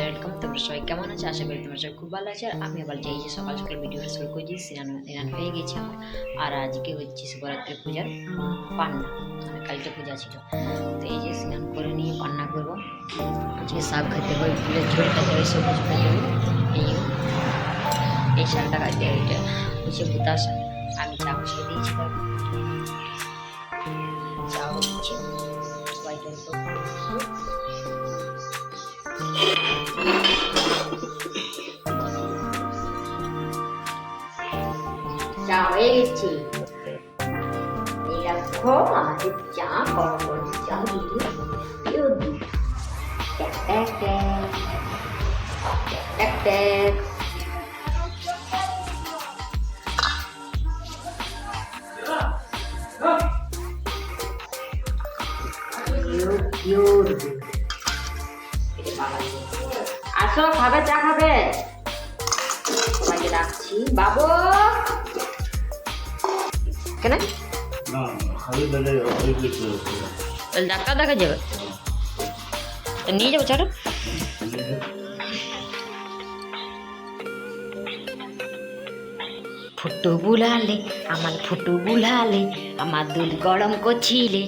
Welcome তোমরা সবাই কেমন আছে? আশা করি তোমরা সবাই খুব ভালো আছে। আর আমি আবার এই যে সকাল সকাল ভিডিওটা শুরু করেছি স্নান স্নান হয়ে গেছে আমার। আর আজকে হচ্ছে শিবরাত্রি পূজার পান্না মানে কালকে পূজা ছিল। তো এই যে স্নান করে নিয়ে পান্না করব। আজকে শাক খেতে হবে, ফুলের ঝোল খেতে হবে সব কিছু খেতে হবে, এই এই শাকটা খাইতে হবে এটা হচ্ছে ভুতা শাক। আমি চা বসিয়ে দিয়েছি। চা হচ্ছে গেছে এই দেখো আমাদের চা গরম গরম চা দিয়ে। আসো, খাবে, চা খাবে। সবাইকে ডাকছি বাবু! কেন? ডাক্তার দেখা যাবে। নিয়ে যাব চাটা ফুটু বুলালে আমার ফুটু বুলালে আমার দুধ গরম করছিলে।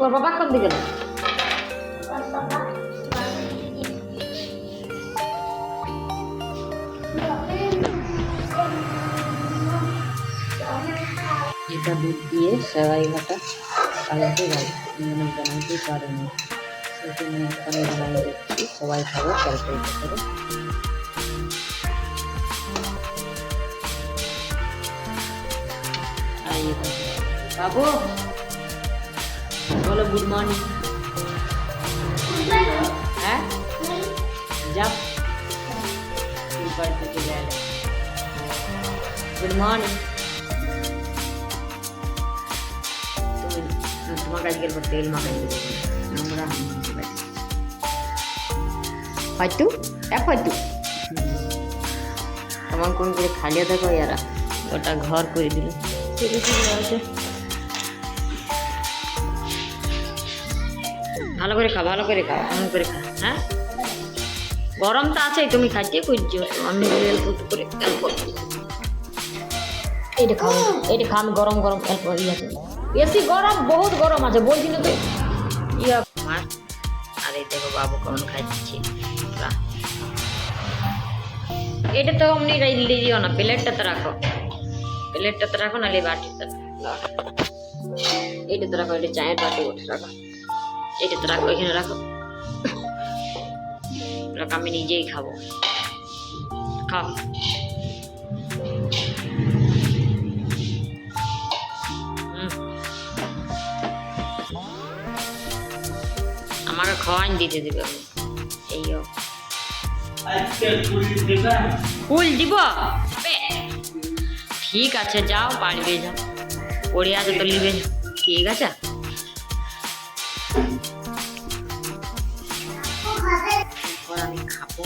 ওর বাবা কোন দিকে এটা দুধ দিয়ে ঘাটা কালকে গেল মানে বানাইতে পারেনি। সেজন্য এখানে বানাই দিচ্ছি সবাই খাব ক্যালকুলেট করে। বাবু, বলো গুড মর্নিং হ্যাঁ? বাড়িতে চলে এলে গুড মর্নিং আজকের পর তেল মাখাই দেবো নোংরা হয়তো এক হয়তো কেমন কোন করে খালিয়ে দেখো ইয়ারা ওটা ঘর করে দিল ভালো করে খা ভালো করে খা এমন করে খা হ্যাঁ গরম তো আছেই তুমি খাইতে করছ আমি অল্প করে অল্প এইটা খাও এইটা খা আমি গরম গরম অল্প ইয়ে আছে বেশি গরম, বহুত গরম আছে বলছি না তো ইয়া মার আরে দেখো বাবু কেমন বাহ। এটা তো অমনি দিও না, প্লেটটা তো রাখো। প্লেটটা তো রাখো, নাহলে এইটা তো রাখো। এটা চায়ের বাটি ওঠে রাখো। এটা তো রাখো, এখানে রাখো। রাখো, আমি নিজেই খাব। খাও। আমাকে খাওয়াই দিতে দিবে। এই ও। আজকে পুরি দেবা ফুল দিব? ঠিক আছে যাও বাড়ি যাও। পড়ে আছে তো লিবে। ঠিক আছে? আমি খাব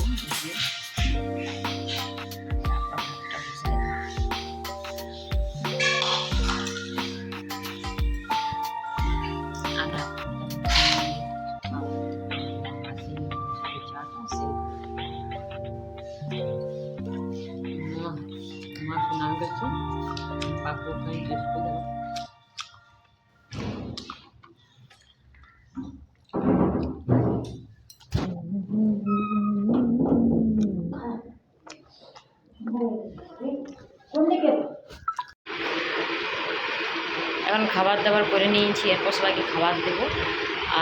এখন খাবার দাবার করে নিয়েছি এরপর সবাইকে খাবার দেবো।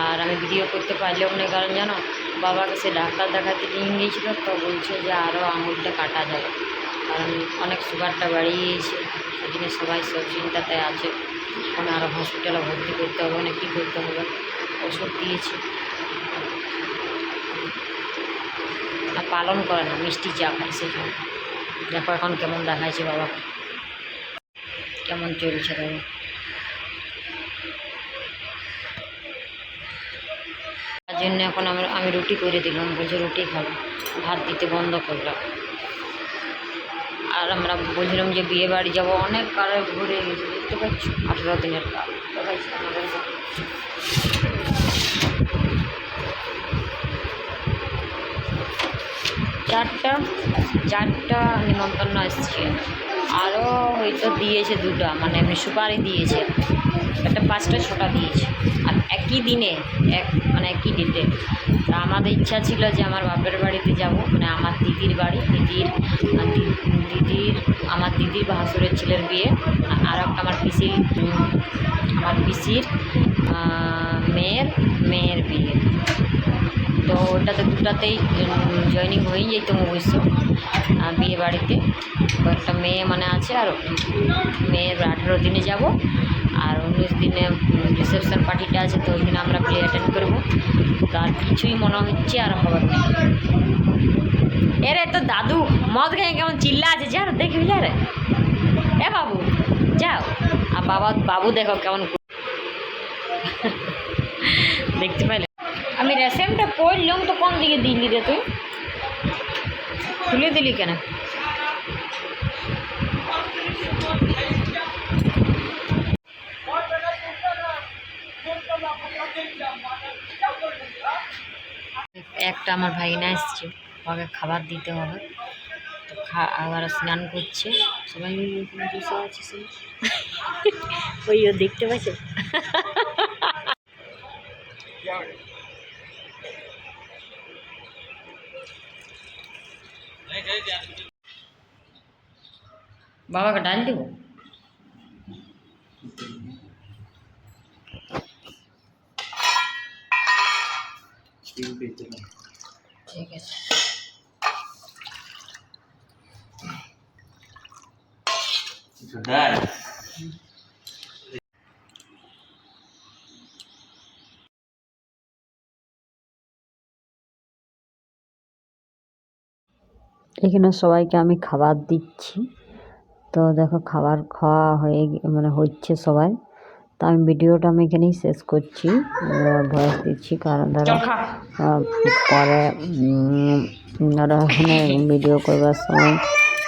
আর আমি ভিডিও করতে পারলেও না, কারণ জানো বাবাকে সে ডাক্তার দেখাতে নিয়ে গিয়েছিল, তো বলছে যে আরও আঙুলটা কাটা যাবে। কারণ অনেক সুগারটা বাড়িয়ে গিয়েছে জন্য সবাই সব চিন্তাতে আছে। ওখানে আরও হসপিটালে ভর্তি করতে হবে না কী করতে হবে? ওষুধ দিয়েছে। পালন করে না, মিষ্টি চা খায় সেই জন্য দেখো এখন কেমন দেখাইছে বাবাকে কেমন চলছে দেখো জন্য এখন আমার আমি রুটি করে দিলাম, বলছে রুটি খাব ভাত দিতে বন্ধ করলাম। আর আমরা বলছিলাম যে বিয়ে বাড়ি যাব, অনেক কারে ঘুরে গেছি দেখতে পাচ্ছ? আঠেরো দিনের কাল। চারটা চারটা নিমন্ত্রণ আসছে। আরও হয়তো দিয়েছে দুটা মানে এমনি সুপারি দিয়েছে। একটা পাঁচটা, ছটা দিয়েছে। আর একই দিনে, এক মানে একই ডেটে তা আমাদের ইচ্ছা ছিল যে আমার বাপের বাড়িতে যাব মানে আমার দিদির বাড়ি, দিদির দিদির, আমার দিদির ভাসুরের ছেলের বিয়ে, আর একটা আমার পিসির আমার পিসির মেয়ের মেয়ের বিয়ে। তো ওটাতে দুটাতেই জয়েনিং হয়ে যেত অবশ্য বিয়ে বাড়িতে। কয়েকটা মেয়ে মানে আছে, আর মেয়ের আঠেরো দিনে যাব। আর উনিশ দিনে রিসেপশন পার্টিটা আছে, তো ওই দিনে আমরা প্লে অ্যাটেন্ড করব। তার কিছুই মনে হচ্ছে আর খবর নেই এরে তো দাদু মদ খেয়ে কেমন চিল্লা আছে? যা দেখবি, যা রে। এ বাবু, যাও। আর বাবা, বাবু দেখো কেমন দেখতে পাইলে আমি রেসেমটা পড়লাম, তো কোন দিকে দিলি রে তুই? খুলে দিলি কেন? একটা আমার ভাগিনা এসছে, ওকে খাবার দিতে হবে। তো খা, আবার স্নান করছে। সবাই মিলে আছে ওই ও দেখতে পাচ্ছে? বাবাকে ডাল দেবো? ঠিক আছে। এখানে সবাইকে আমি খাবার দিচ্ছি। তো দেখো খাবার খাওয়া হয়ে গে- মানে হচ্ছে সবাই। তো আমি ভিডিওটা আমি এখানেই শেষ করছি। ভয়েস দিচ্ছি কারণ ধরো পরে ধরো এখানে ভিডিও করবার সময়